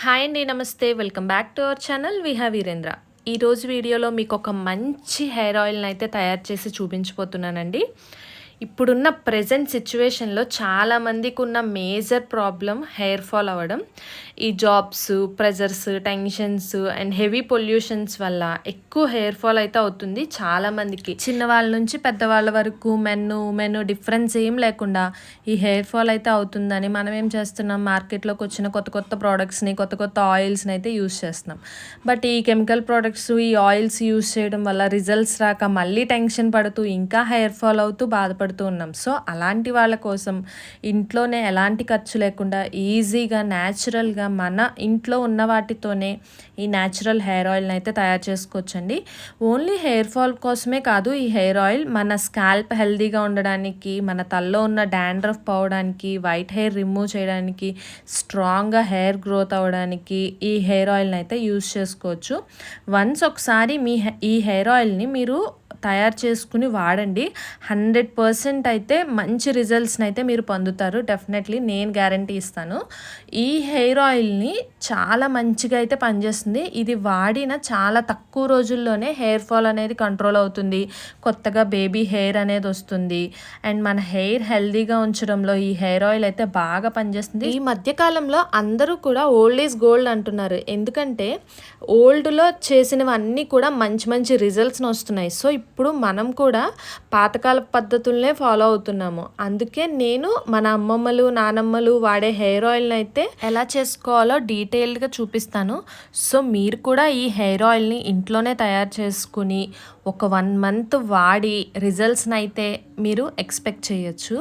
Hi అండి నమస్తే. Welcome back to our channel Viha Virendra. ఈరోజు వీడియోలో మీకు ఒక మంచి హెయిర్ ఆయిల్ని అయితే తయారు చేసి చూపించబోతున్నానండి. ఇప్పుడున్న ప్రజెంట్ సిచ్యువేషన్లో చాలామందికి ఉన్న మేజర్ ప్రాబ్లం హెయిర్ ఫాల్ అవ్వడం. ఈ jobs pressures tensions and heavy pollutions వల్ల ఎక్కువ హెయిర్ ఫాల్ అయితే అవుతుంది చాలామందికి చిన్నవాళ్ళ నుంచి పెద్దవాళ్ళ వరకు మెన్ ఉమెన్ డిఫరెన్స్ ఏం లేకుండా ఈ హెయిర్ ఫాల్ అయితే అవుతుందని మనం ఏం చేస్తున్నాం? మార్కెట్లోకి వచ్చిన కొత్త కొత్త ప్రోడక్ట్స్ని కొత్త కొత్త ఆయిల్స్ని అయితే యూస్ చేస్తున్నాం. బట్ ఈ కెమికల్ ప్రోడక్ట్స్ ఈ ఆయిల్స్ యూస్ చేయడం వల్ల రిజల్ట్స్ రాక మళ్ళీ టెన్షన్ పడుతూ ఇంకా హెయిర్ ఫాల్ అవుతూ బాధపడుతూ ఉన్నాం. సో అలాంటి వాళ్ళ కోసం ఇంట్లోనే ఎలాంటి ఖర్చు లేకుండా ఈజీగా న్యాచురల్గా మన ఇంట్లో ఉన్న వాటితోనే ఈ న్యాచురల్ హెయిర్ ఆయిల్ని అయితే తయారు చేసుకోవచ్చండి. ఓన్లీ హెయిర్ ఫాల్ కోసమే కాదు ఈ హెయిర్ ఆయిల్ మన స్కాల్ప్ హెల్దీగా ఉండడానికి మన తల్లో ఉన్న డాండ్రఫ్ పోవడానికి వైట్ హెయిర్ రిమూవ్ చేయడానికి స్ట్రాంగ్గా హెయిర్ గ్రోత్ అవ్వడానికి ఈ హెయిర్ ఆయిల్ని అయితే యూస్ చేసుకోవచ్చు. వన్స్ ఒకసారి మీ హె- ఈ హెయిర్ ఆయిల్ని మీరు తయారు చేసుకుని వాడండి. హండ్రెడ్ పర్సెంట్ అయితే మంచి రిజల్ట్స్ని అయితే మీరు పొందుతారు. డెఫినెట్లీ నేను గ్యారంటీ ఇస్తాను. ఈ హెయిర్ ఆయిల్ని చాలా మంచిగా అయితే పనిచేస్తుంది. ఇది వాడిన చాలా తక్కువ రోజుల్లోనే హెయిర్ ఫాల్ అనేది కంట్రోల్ అవుతుంది. కొత్తగా బేబీ హెయిర్ అనేది వస్తుంది. అండ్ మన హెయిర్ హెల్దీగా ఉంచడంలో ఈ హెయిర్ ఆయిల్ అయితే బాగా పనిచేస్తుంది. ఈ మధ్యకాలంలో అందరూ కూడా ఓల్డ్ ఈజ్ గోల్డ్ అంటున్నారు. ఎందుకంటే ఓల్డ్లో చేసినవన్నీ కూడా మంచి మంచి రిజల్ట్స్ని వస్తున్నాయి. సో ఇప్పుడు మనం కూడా పాతకాల పద్ధతులనే ఫాలో అవుతున్నాము. అందుకే నేను మన అమ్మమ్మలు నానమ్మలు వాడే హెయిర్ ఆయిల్ని అయితే ఎలా చేసుకోవాలో డీటెయిల్డ్గా చూపిస్తాను. సో మీరు కూడా ఈ హెయిర్ ఆయిల్ని ఇంట్లోనే తయారు చేసుకుని ఒక వన్ మంత్ వాడి రిజల్ట్స్ని అయితే మీరు ఎక్స్పెక్ట్ చేయొచ్చు.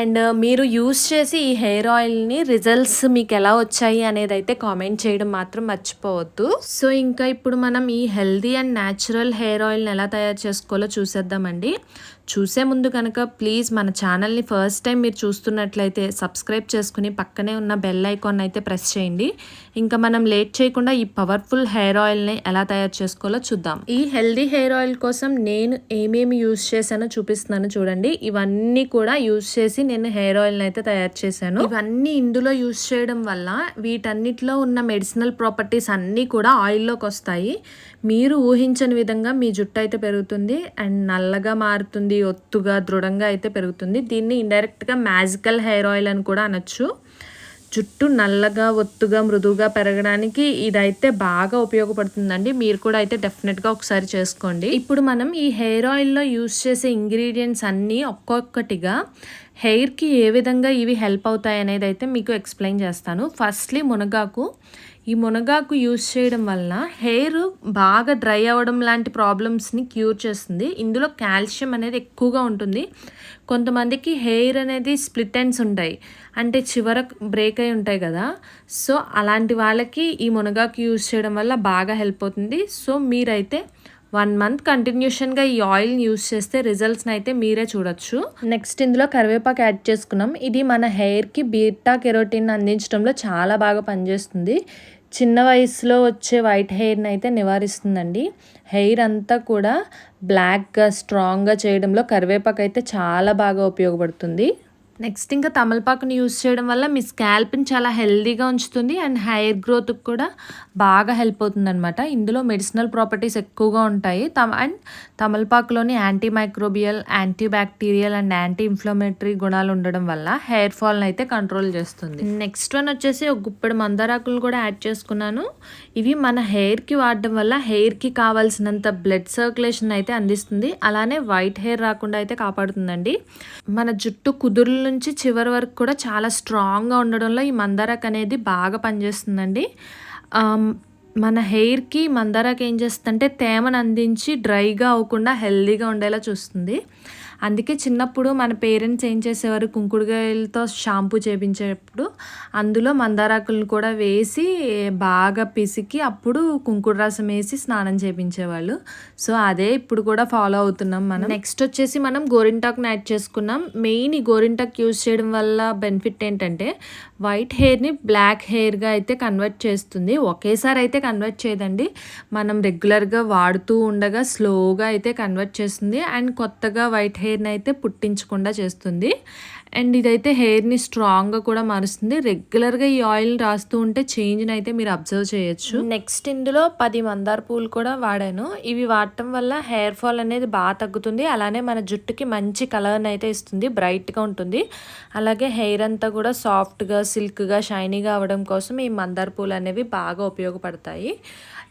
అండ్ మీరు యూస్ చేసి ఈ హెయిర్ ఆయిల్ని రిజల్ట్స్ మీకు ఎలా వచ్చాయి అనేది అయితే కామెంట్ చేయడం మాత్రం మర్చిపోవద్దు. సో ఇంకా ఇప్పుడు మనం ఈ హెల్దీ అండ్ న్యాచురల్ హెయిర్ ఆయిల్ని ఎలా తయారు చేసుకోవాలో చూసేద్దామండి. చూసే ముందు కనుక ప్లీజ్ మన ఛానల్ని ఫస్ట్ టైం మీరు చూస్తున్నట్లయితే సబ్స్క్రైబ్ చేసుకుని పక్కనే ఉన్న బెల్ ఐకాన్ అయితే ప్రెస్ చేయండి. ఇంకా మనం లేట్ చేయకుండా ఈ పవర్ఫుల్ హెయిర్ ఆయిల్ని ఎలా తయారు చేసుకోవాలో చూద్దాం. ఈ హెల్దీ హెయిర్ ఆయిల్ కోసం నేను ఏమేమి యూస్ చేశానో చూపిస్తున్నాను చూడండి. ఇవన్నీ కూడా యూస్ చేసి నేను హెయిర్ ఆయిల్ని అయితే తయారు చేశాను. ఇవన్నీ ఇందులో యూస్ చేయడం వల్ల వీటన్నిటిలో ఉన్న మెడిసినల్ ప్రాపర్టీస్ అన్నీ కూడా ఆయిల్లోకి వస్తాయి. మీరు ఊహించని విధంగా మీ జుట్టు అయితే పెరుగుతుంది. అండ్ నల్లగా మారుతుంది. ఒత్తుగా దృఢంగా అయితే పెరుగుతుంది. దీన్ని ఇండైరెక్ట్గా మ్యాజికల్ హెయిర్ ఆయిల్ అని కూడా అనొచ్చు. జుట్టు నల్లగా ఒత్తుగా మృదువుగా పెరగడానికి ఇదైతే బాగా ఉపయోగపడుతుందండి. మీరు కూడా అయితే డెఫినెట్గా ఒకసారి చేసుకోండి. ఇప్పుడు మనం ఈ హెయిర్ ఆయిల్లో యూస్ చేసే ఇంగ్రీడియంట్స్ అన్నీ ఒక్కొక్కటిగా హెయిర్కి ఏ విధంగా ఇవి హెల్ప్ అవుతాయి అనేది అయితే మీకు ఎక్స్ప్లెయిన్ చేస్తాను. ఫస్ట్లీ మునగాకు. ఈ మునగాకు యూజ్ చేయడం వలన హెయిర్ బాగా డ్రై అవ్వడం లాంటి ప్రాబ్లమ్స్ని క్యూర్ చేస్తుంది. ఇందులో కాల్షియం అనేది ఎక్కువగా ఉంటుంది. కొంతమందికి హెయిర్ అనేది స్ప్లిట్ ఎండ్స్ ఉంటాయి. అంటే చివర బ్రేక్ అయి ఉంటాయి కదా. సో అలాంటి వాళ్ళకి ఈ మునగాకు యూజ్ చేయడం వల్ల బాగా హెల్ప్ అవుతుంది. సో మీరైతే వన్ మంత్ కంటిన్యూషన్గా ఈ ఆయిల్ని యూస్ చేస్తే రిజల్ట్స్ని అయితే మీరే చూడొచ్చు. నెక్స్ట్ ఇందులో కరివేపాకు యాడ్ చేసుకున్నాం. ఇది మన హెయిర్కి బీటా కెరోటిన్ అందించడంలో చాలా బాగా పనిచేస్తుంది. చిన్న వయసులో వచ్చే వైట్ హెయిర్ని అయితే నివారిస్తుందండి. హెయిర్ అంతా కూడా బ్లాక్గా స్ట్రాంగ్గా చేయడంలో కరివేపాకు అయితే చాలా బాగా ఉపయోగపడుతుంది. నెక్స్ట్ ఇంకా తమలపాకుని యూస్ చేయడం వల్ల మీ స్కాల్ప్ని చాలా హెల్దీగా ఉంచుతుంది అండ్ హెయిర్ గ్రోత్కి కూడా బాగా హెల్ప్ అవుతుంది అనమాట ఇందులో మెడిసినల్ ప్రాపర్టీస్ ఎక్కువగా ఉంటాయి. తమ and తమలపాకులోని anti microbial anti bacterial and anti inflammatory గుణాలు ఉండడం వల్ల హెయిర్ ఫాల్ని అయితే కంట్రోల్ చేస్తుంది. నెక్స్ట్ వన్ వచ్చేసి ఒక గుప్పెడు మందారాకులను కూడా యాడ్ చేసుకున్నాను. ఇవి మన హెయిర్కి వాడడం వల్ల హెయిర్కి కావాల్సినంత బ్లడ్ సర్క్యులేషన్ అయితే అందిస్తుంది. అలానే వైట్ హెయిర్ రాకుండా అయితే కాపాడుతుందండి. మన జుట్టు కుదురులు నుంచి చివరి వరకు కూడా చాలా స్ట్రాంగ్గా ఉండడంలో ఈ మందారాక్ అనేది బాగా పనిచేస్తుందండి. మన హెయిర్కి మందారాకు ఏం చేస్తుందంటే తేమను అందించి డ్రైగా అవ్వకుండా హెల్దీగా ఉండేలా చూస్తుంది. అందుకే చిన్నప్పుడు మన పేరెంట్స్ ఏం చేసేవారు? కుంకుడుకాయలతో షాంపూ చేపించేటప్పుడు అందులో మందారాకులను కూడా వేసి బాగా పిసికి అప్పుడు కుంకుడు రసం వేసి స్నానం చేపించేవాళ్ళు. సో అదే ఇప్పుడు కూడా ఫాలో అవుతున్నాం మనం. నెక్స్ట్ వచ్చేసి మనం గోరింటాక్ని యాడ్ చేసుకున్నాం. మెయిన్ ఈ గోరింటాక్ యూజ్ చేయడం వల్ల బెనిఫిట్ ఏంటంటే వైట్ హెయిర్ని బ్లాక్ హెయిర్గా అయితే కన్వర్ట్ చేస్తుంది. ఒకేసారి అయితే కన్వర్ట్ చేయదండి. మనం రెగ్యులర్గా వాడుతూ ఉండగా స్లోగా అయితే కన్వర్ట్ చేస్తుంది. అండ్ కొత్తగా వైట్ హెయిర్ హెయిర్ని అయితే పుట్టించకుండా చేస్తుంది. అండ్ ఇదైతే హెయిర్ని స్ట్రాంగ్గా కూడా మారుస్తుంది. రెగ్యులర్గా ఈ ఆయిల్ రాస్తూ ఉంటే చేంజ్ని అయితే మీరు అబ్జర్వ్ చేయొచ్చు. నెక్స్ట్ ఇందులో పది మందార పూలు కూడా వాడాను. ఇవి వాడటం వల్ల హెయిర్ ఫాల్ అనేది బాగా తగ్గుతుంది. అలానే మన జుట్టుకి మంచి కలర్ని అయితే ఇస్తుంది. బ్రైట్గా ఉంటుంది. అలాగే హెయిర్ అంతా కూడా సాఫ్ట్గా సిల్క్గా షైనీగా అవ్వడం కోసం ఈ మందార పూలు అనేవి బాగా ఉపయోగపడతాయి.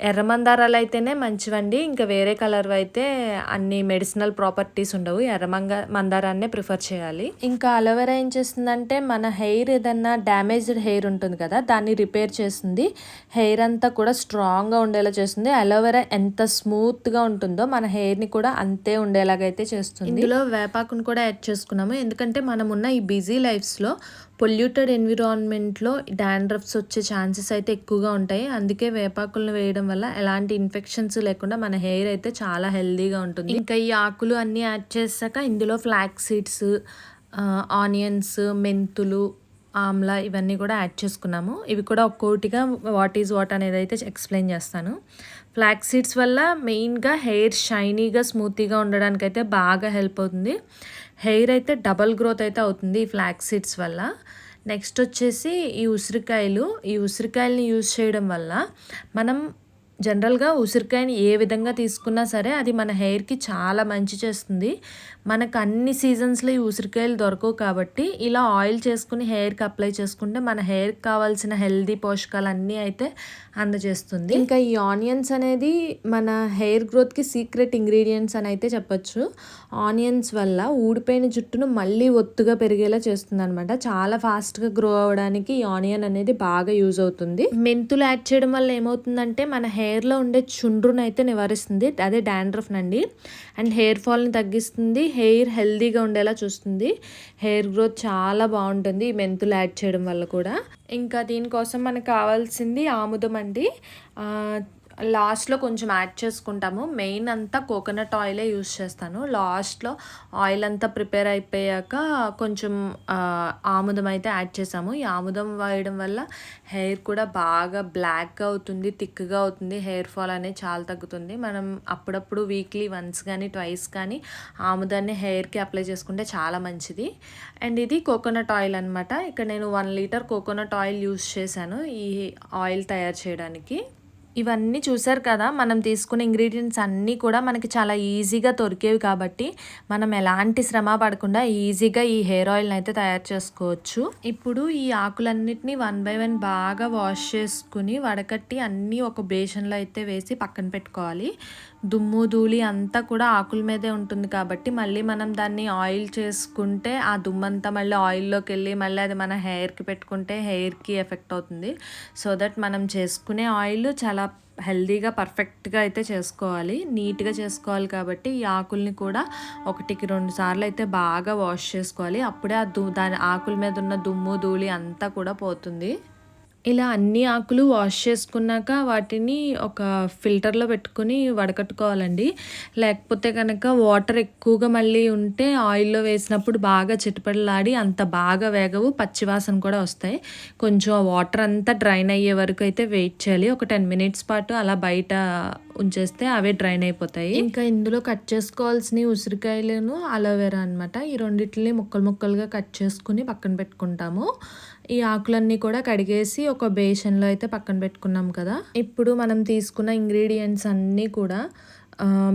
ఎర్ర మందారాలు అయితేనే మంచివండి. ఇంకా వేరే కలర్ అయితే అన్ని మెడిసినల్ ప్రాపర్టీస్ ఉండవు. ఎర్రమంగ మందారాన్నే ప్రిఫర్ చేయాలి. ఇంకా అలోవెరా ఏం చేస్తుందంటే మన హెయిర్ ఏదన్నా డ్యామేజ్డ్ హెయిర్ ఉంటుంది కదా దాన్ని రిపేర్ చేస్తుంది. హెయిర్ అంతా కూడా స్ట్రాంగ్గా ఉండేలా చేస్తుంది. అలోవెరా ఎంత స్మూత్గా ఉంటుందో మన హెయిర్ని కూడా అంతే ఉండేలాగైతే చేస్తుంది. ఇందులో వేపాకును కూడా యాడ్ చేసుకున్నాము. ఎందుకంటే మనం ఉన్న ఈ బిజీ లైఫ్స్లో పొల్యూటెడ్ ఎన్విరాన్మెంట్లో డాండ్రఫ్స్ వచ్చే ఛాన్సెస్ అయితే ఎక్కువగా ఉంటాయి. అందుకే వేపాకులను వేయడం వల్ల ఎలాంటి ఇన్ఫెక్షన్స్ లేకుండా మన హెయిర్ అయితే చాలా హెల్దీగా ఉంటుంది. ఇంకా ఈ ఆకులు అన్నీ యాడ్ చేశాక ఇందులో ఫ్లాక్ సీడ్స్ ఆనియన్స్ మెంతులు ఆమ్లా ఇవన్నీ కూడా యాడ్ చేసుకున్నాము. ఇవి కూడా ఒక్కోటిగా వాట్ ఈజ్ వాట్ అనేది అయితే ఎక్స్ప్లెయిన్ చేస్తాను. ఫ్లాక్ సీడ్స్ వల్ల మెయిన్గా హెయిర్ షైనీగా స్మూతీగా ఉండడానికి అయితే బాగా హెల్ప్ అవుతుంది. హెయిర్ అయితే డబల్ గ్రోత్ అయితే అవుతుంది ఈ ఫ్లాక్ సీడ్స్ వల్ల. నెక్స్ట్ వచ్చేసి ఈ ఉసిరికాయలు. ఈ ఉసిరికాయలని యూజ్ చేయడం వల్ల మనం జనరల్గా ఉసిరికాయని ఏ విధంగా తీసుకున్నా సరే అది మన హెయిర్కి చాలా మంచి చేస్తుంది. మనకు అన్ని సీజన్స్లో ఈ ఉసిరికాయలు దొరకవు కాబట్టి ఇలా ఆయిల్ చేసుకుని హెయిర్కి అప్లై చేసుకుంటే మన హెయిర్కి కావాల్సిన హెల్దీ పోషకాలు అన్నీ అయితే అందజేస్తుంది. ఇంకా ఈ ఆనియన్స్ అనేది మన హెయిర్ గ్రోత్కి సీక్రెట్ ఇంగ్రీడియంట్స్ అని అయితే చెప్పొచ్చు. ఆనియన్స్ వల్ల ఊడిపోయిన జుట్టును మళ్ళీ ఒత్తుగా పెరిగేలా చేస్తుంది అనమాట చాలా ఫాస్ట్గా గ్రో అవ్వడానికి ఈ ఆనియన్ అనేది బాగా యూజ్ అవుతుంది. మెంతులు యాడ్ చేయడం వల్ల ఏమవుతుందంటే మన హెయిర్లో ఉండే చుండ్రును అయితే నివారిస్తుంది. అదే డాండ్రఫ్ నండి. అండ్ హెయిర్ ఫాల్ని తగ్గిస్తుంది. హెయిర్ హెల్దీగా ఉండేలా చూస్తుంది. హెయిర్ గ్రోత్ చాలా బాగుంటుంది ఈ మెంతులు యాడ్ చేయడం వల్ల కూడా. ఇంకా దీనికోసం మనకు కావాల్సింది ఆముదం అండి. లాస్ట్లో కొంచెం యాడ్ చేసుకుంటాము. మెయిన్ అంతా కోకోనట్ ఆయిలే యూస్ చేస్తాను. లాస్ట్లో ఆయిల్ అంతా ప్రిపేర్ అయిపోయాక కొంచెం ఆముదం అయితే యాడ్ చేసాము. ఈ ఆముదం వేయడం వల్ల హెయిర్ కూడా బాగా బ్లాక్గా అవుతుంది థిక్గా అవుతుంది. హెయిర్ ఫాల్ అనేది చాలా తగ్గుతుంది. మనం అప్పుడప్పుడు వీక్లీ వన్స్ కానీ ట్వైస్ కానీ ఆముదాన్ని హెయిర్కి అప్లై చేసుకుంటే చాలా మంచిది. అండ్ ఇది కోకోనట్ ఆయిల్ అనమాట ఇక్కడ నేను one litre coconut oil use చేశాను ఈ ఆయిల్ తయారు చేయడానికి. ఇవన్నీ చూసారు కదా మనం తీసుకునే ఇంగ్రీడియంట్స్ అన్నీ కూడా మనకి చాలా ఈజీగా దొరికేవి కాబట్టి మనం ఎలాంటి శ్రమ పడకుండా ఈజీగా ఈ హెయిర్ ఆయిల్ని అయితే తయారు చేసుకోవచ్చు. ఇప్పుడు ఈ ఆకులన్నిటినీ వన్ బై వన్ బాగా వాష్ చేసుకుని వడకట్టి అన్నీ ఒక బేషన్లో అయితే వేసి పక్కన పెట్టుకోవాలి. దుమ్ము ధూళి అంతా కూడా ఆకుల మీదే ఉంటుంది కాబట్టి మళ్ళీ మనం దాన్ని ఆయిల్ చేసుకుంటే ఆ దుమ్మంతా మళ్ళీ ఆయిల్లోకి వెళ్ళి మళ్ళీ అది మన హెయిర్కి పెట్టుకుంటే హెయిర్కి ఎఫెక్ట్ అవుతుంది. సో దట్ మనం చేసుకునే ఆయిల్ చాలా హెల్దీగా పర్ఫెక్ట్గా అయితే చేసుకోవాలి. నీట్గా చేసుకోవాలి కాబట్టి ఈ ఆకుల్ని కూడా ఒకటికి రెండు సార్లు అయితే బాగా వాష్ చేసుకోవాలి. అప్పుడే ఆ దు దాని ఆకుల మీద ఉన్న దుమ్ము ధూళి అంతా కూడా పోతుంది. ఇలా అన్ని ఆకులు వాష్ చేసుకున్నాక వాటిని ఒక ఫిల్టర్లో పెట్టుకుని వడకట్టుకోవాలండి. లేకపోతే కనుక వాటర్ ఎక్కువగా మళ్ళీ ఉంటే ఆయిల్లో వేసినప్పుడు బాగా చిటపడలాడి అంత బాగా వేగవు పచ్చివాసన కూడా వస్తాయి. కొంచెం వాటర్ అంతా డ్రైన్ అయ్యే వరకు అయితే వెయిట్ చేయాలి. ఒక టెన్ మినిట్స్ పాటు అలా బయట ఉంచేస్తే అవే డ్రైన్ అయిపోతాయి. ఇంకా ఇందులో కట్ చేసుకోవాల్సిన ఉసిరికాయలను అలోవెరా అనమాట ఈ రెండింటిని ముక్కలు ముక్కలుగా కట్ చేసుకుని పక్కన పెట్టుకుంటాము. ఈ ఆకులన్నీ కూడా కడిగేసి ఒక బేషన్లో అయితే పక్కన పెట్టుకున్నాం కదా. ఇప్పుడు మనం తీసుకున్న ఇంగ్రీడియంట్స్ అన్నీ కూడా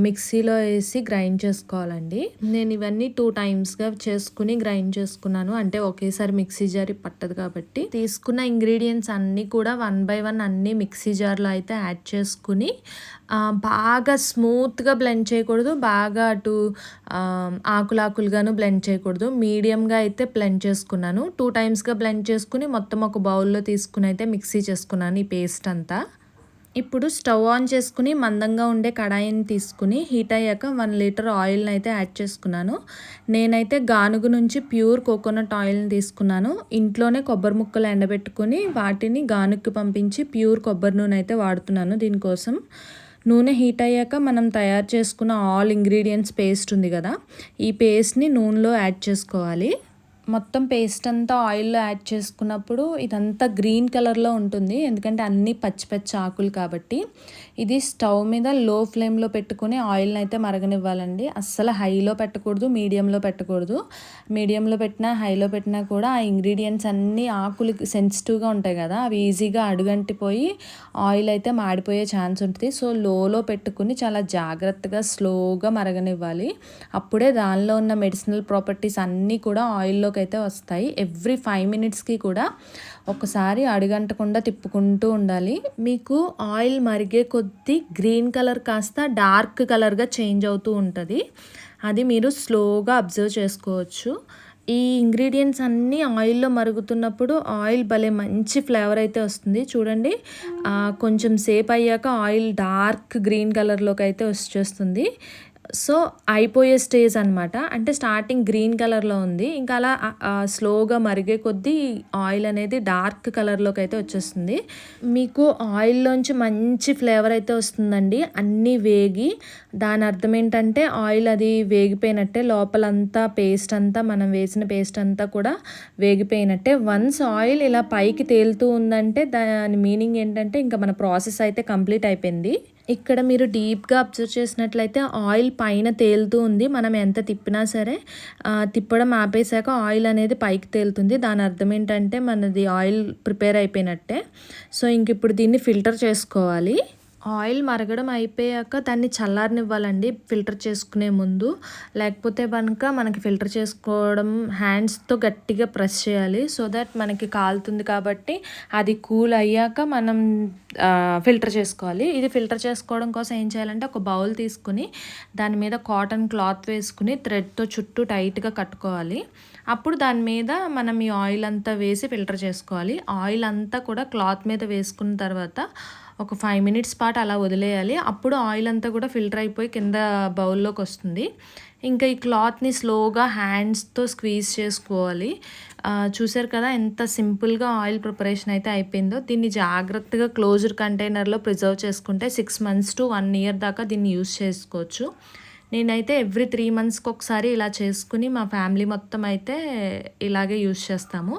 మిక్సీలో వేసి గ్రైండ్ చేసుకోవాలండి. నేను ఇవన్నీ టూ టైమ్స్గా చేసుకుని గ్రైండ్ చేసుకున్నాను. అంటే ఒకేసారి మిక్సీ జార్ పట్టదు కాబట్టి. తీసుకున్న ఇంగ్రీడియంట్స్ అన్నీ కూడా వన్ బై వన్ అన్నీ మిక్సీ జార్లో అయితే యాడ్ చేసుకుని బాగా స్మూత్గా బ్లెండ్ చేయకూడదు. బాగా అటు ఆకులాకులుగాను బ్లెండ్ చేయకూడదు. మీడియంగా అయితే బ్లెండ్ చేసుకున్నాను. టూ టైమ్స్గా బ్లెండ్ చేసుకుని మొత్తం ఒక బౌల్లో తీసుకుని అయితే మిక్సీ చేసుకున్నాను ఈ పేస్ట్ అంతా. ఇప్పుడు స్టవ్ ఆన్ చేసుకుని మందంగా ఉండే కడాయిని తీసుకుని హీట్ అయ్యాక వన్ లీటర్ ఆయిల్ని అయితే యాడ్ చేసుకున్నాను. నేనైతే గానుగు నుంచి ప్యూర్ కోకోనట్ ఆయిల్ని తీసుకున్నాను. ఇంట్లోనే కొబ్బరి ముక్కలు ఎండబెట్టుకుని వాటిని గానుక్కి పంపించి ప్యూర్ కొబ్బరి నూనె అయితే వాడుతున్నాను దీనికోసం. నూనె హీట్ అయ్యాక మనం తయారు చేసుకున్న ఆల్ ఇంగ్రీడియంట్స్ పేస్ట్ ఉంది కదా ఈ పేస్ట్ని నూనెలో యాడ్ చేసుకోవాలి. మొత్తం పేస్ట్ అంతా ఆయిల్లో యాడ్ చేసుకున్నప్పుడు ఇదంతా గ్రీన్ కలర్లో ఉంటుంది. ఎందుకంటే అన్నీ పచ్చి పచ్చి ఆకులు కాబట్టి. ఇది స్టవ్ మీద లో ఫ్లేమ్లో పెట్టుకుని ఆయిల్ని అయితే మరగనివ్వాలండి. అస్సలు హైలో పెట్టకూడదు మీడియంలో పెట్టకూడదు. మీడియంలో పెట్టినా హైలో పెట్టినా కూడా ఆ ఇంగ్రీడియంట్స్ అన్నీ ఆకులు సెన్సిటివ్గా ఉంటాయి కదా. అవి ఈజీగా అడుగంటిపోయి ఆయిల్ అయితే మాడిపోయే ఛాన్స్ ఉంటుంది. సో లోలో పెట్టుకుని చాలా జాగ్రత్తగా స్లోగా మరగనివ్వాలి. అప్పుడే దానిలో ఉన్న మెడిసినల్ ప్రాపర్టీస్ అన్నీ కూడా ఆయిల్లోకి అయితే వస్తాయి. ఎవ్రీ ఫైవ్ మినిట్స్కి కూడా ఒకసారి అడిగంటకుండా తిప్పుకుంటూ ఉండాలి. మీకు ఆయిల్ మరిగే కొద్దీ గ్రీన్ కలర్ కాస్త డార్క్ కలర్గా చేంజ్ అవుతూ ఉంటుంది. అది మీరు స్లోగా అబ్జర్వ్ చేసుకోవచ్చు. ఈ ఇంగ్రీడియంట్స్ అన్నీ ఆయిల్లో మరుగుతున్నప్పుడు ఆయిల్ భలే మంచి ఫ్లేవర్ అయితే వస్తుంది. చూడండి కొంచెం సేపు అయ్యాక ఆయిల్ డార్క్ గ్రీన్ కలర్లోకి అయితే వచ్చేస్తుంది. సో అయిపోయే స్టేజ్ అనమాట అంటే స్టార్టింగ్ గ్రీన్ కలర్లో ఉంది. ఇంకా అలా స్లోగా మరిగే కొద్దీ ఆయిల్ అనేది డార్క్ కలర్లోకి అయితే వచ్చేస్తుంది. మీకు ఆయిల్లోంచి మంచి ఫ్లేవర్ అయితే వస్తుందండి. అన్నీ వేగి దాని అర్థం ఏంటంటే ఆయిల్ అది వేగిపోయినట్టే లోపలంతా పేస్ట్ అంతా మనం వేసిన పేస్ట్ అంతా కూడా వేగిపోయినట్టే. వన్స్ ఆయిల్ ఇలా పైకి తేలుతూ ఉందంటే దాని మీనింగ్ ఏంటంటే ఇంకా మన ప్రాసెస్ అయితే కంప్లీట్ అయిపోయింది. ఇక్కడ మీరు డీప్గా అబ్జర్వ్ చేసినట్లయితే ఆయిల్ పైన తేలుతూ ఉంది. మనం ఎంత తిప్పినా సరే తిప్పడం ఆపేశాక ఆయిల్ అనేది పైకి తేలుతుంది. దాని అర్థం ఏంటంటే మనది ఆయిల్ ప్రిపేర్ అయిపోయినట్టే. సో ఇంక ఇప్పుడు దీన్ని ఫిల్టర్ చేసుకోవాలి. ఆయిల్ మరగడం అయిపోయాక దాన్ని చల్లారనివ్వాలండి ఫిల్టర్ చేసుకునే ముందు. లేకపోతే కనుక మనకి ఫిల్టర్ చేసుకోవడం హ్యాండ్స్తో గట్టిగా ప్రెస్ చేయాలి. సో దట్ మనకి కాలుతుంది కాబట్టి అది కూల్ అయ్యాక మనం ఫిల్టర్ చేసుకోవాలి. ఇది ఫిల్టర్ చేసుకోవడం కోసం ఏం చేయాలంటే ఒక బౌల్ తీసుకుని దాని మీద కాటన్ క్లాత్ వేసుకుని థ్రెడ్తో చుట్టూ టైట్గా కట్టుకోవాలి. అప్పుడు దాని మీద మనం ఈ ఆయిల్ అంతా వేసి ఫిల్టర్ చేసుకోవాలి. ఆయిల్ అంతా కూడా క్లాత్ మీద వేసుకున్న తర్వాత ఒక ఫైవ్ మినిట్స్ పాటు అలా వదిలేయాలి. అప్పుడు ఆయిల్ అంతా కూడా ఫిల్టర్ అయిపోయి కింద బౌల్లోకి వస్తుంది. ఇంకా ఈ క్లాత్ని స్లోగా హ్యాండ్స్తో స్క్వీజ్ చేసుకోవాలి. చూసారు కదా ఎంత సింపుల్గా ఆయిల్ ప్రిపరేషన్ అయితే అయిపోయిందో. దీన్ని జాగ్రత్తగా క్లోజ్డ్ కంటైనర్లో ప్రిజర్వ్ చేసుకుంటే six months to one year దాకా దీన్ని యూస్ చేసుకోవచ్చు. నేనైతే ఎవ్రీ త్రీ మంత్స్కి ఒకసారి ఇలా చేసుకుని మా ఫ్యామిలీ మొత్తం అయితే ఇలాగే యూస్ చేస్తాము.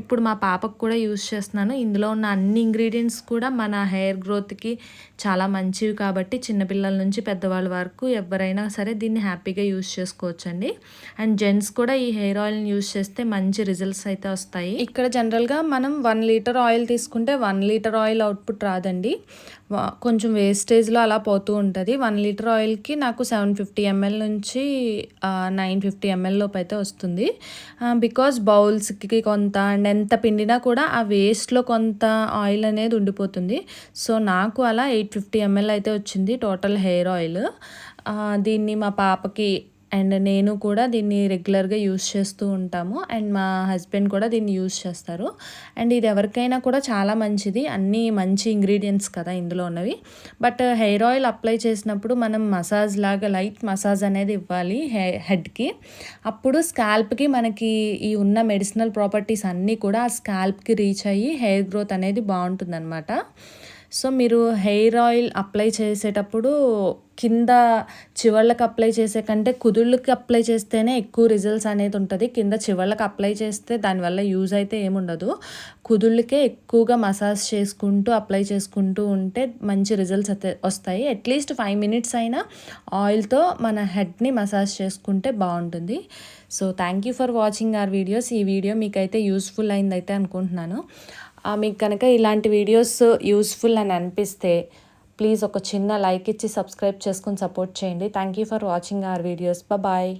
ఇప్పుడు మా పాపకు కూడా యూస్ చేస్తున్నాను. ఇందులో ఉన్న అన్ని ఇంగ్రీడియంట్స్ కూడా మన హెయిర్ గ్రోత్కి చాలా మంచివి కాబట్టి చిన్నపిల్లల నుంచి పెద్దవాళ్ళ వరకు ఎవరైనా సరే దీన్ని హ్యాపీగా యూస్ చేసుకోవచ్చండి. అండ్ జెంట్స్ కూడా ఈ హెయిర్ ఆయిల్ని యూస్ చేస్తే మంచి రిజల్ట్స్ అయితే వస్తాయి. ఇక్కడ జనరల్గా మనం వన్ లీటర్ ఆయిల్ తీసుకుంటే వన్ లీటర్ ఆయిల్ అవుట్పుట్ రాదండి. కొంచెం వేస్టేజ్లో అలా పోతూ ఉంటుంది. వన్ లీటర్ ఆయిల్కి నాకు సెవెన్ ఫిఫ్టీ ఎంఎల్ నుంచి నైన్ ఫిఫ్టీ ఎంఎల్ లోపు అయితే వస్తుంది. బికాస్ బౌల్స్కి కొంత అండ్ ఎంత పిండినా కూడా ఆ వేస్ట్లో కొంత ఆయిల్ అనేది ఉండిపోతుంది. సో నాకు అలా ఎయిట్ ఫిఫ్టీ ఎంఎల్ అయితే వచ్చింది టోటల్ హెయిర్ ఆయిల్ దీన్ని మా పాపకి అండ్ నేను కూడా దీన్ని రెగ్యులర్గా యూస్ చేస్తూ ఉంటాము. అండ్ మా హస్బెండ్ కూడా దీన్ని యూస్ చేస్తారు. అండ్ ఇది ఎవరికైనా కూడా చాలా మంచిది. అన్నీ మంచి ఇంగ్రీడియంట్స్ కదా ఇందులో ఉన్నవి. బట్ హెయిర్ ఆయిల్ అప్లై చేసినప్పుడు మనం మసాజ్ లాగా లైట్ మసాజ్ అనేది ఇవ్వాలి హె హెడ్కి. అప్పుడు స్కాల్ప్కి మనకి ఈ ఉన్న మెడిసినల్ ప్రాపర్టీస్ అన్నీ కూడా ఆ స్కాల్ప్కి రీచ్ అయ్యి హెయిర్ గ్రోత్ అనేది బాగుంటుందన్నమాట. సో మీరు హెయిర్ ఆయిల్ అప్లై చేసేటప్పుడు కింద చివళ్ళకి అప్లై చేసే కంటే కుదుళ్ళకి అప్లై చేస్తేనే ఎక్కువ రిజల్ట్స్ అనేది ఉంటుంది. కింద చివళ్ళకి అప్లై చేస్తే దానివల్ల యూజ్ అయితే ఏముండదు కుదుళ్ళకే ఎక్కువగా మసాజ్ చేసుకుంటూ అప్లై చేసుకుంటూ ఉంటే మంచి రిజల్ట్స్ అయితే వస్తాయి. అట్లీస్ట్ ఫైవ్ మినిట్స్ అయినా ఆయిల్తో మన హెడ్ని మసాజ్ చేసుకుంటే బాగుంటుంది. So thank you for watching our videos. ఈ వీడియో మీకైతే యూస్ఫుల్ అయిందైతే అనుకుంటున్నాను. మీకు కనుక ఇలాంటి వీడియోస్ యూస్ఫుల్ అని అనిపిస్తే ప్లీజ్ ఒక చిన్న లైక్ ఇచ్చి సబ్స్క్రైబ్ చేసుకుని సపోర్ట్ చేయండి. Thank you for watching our videos bye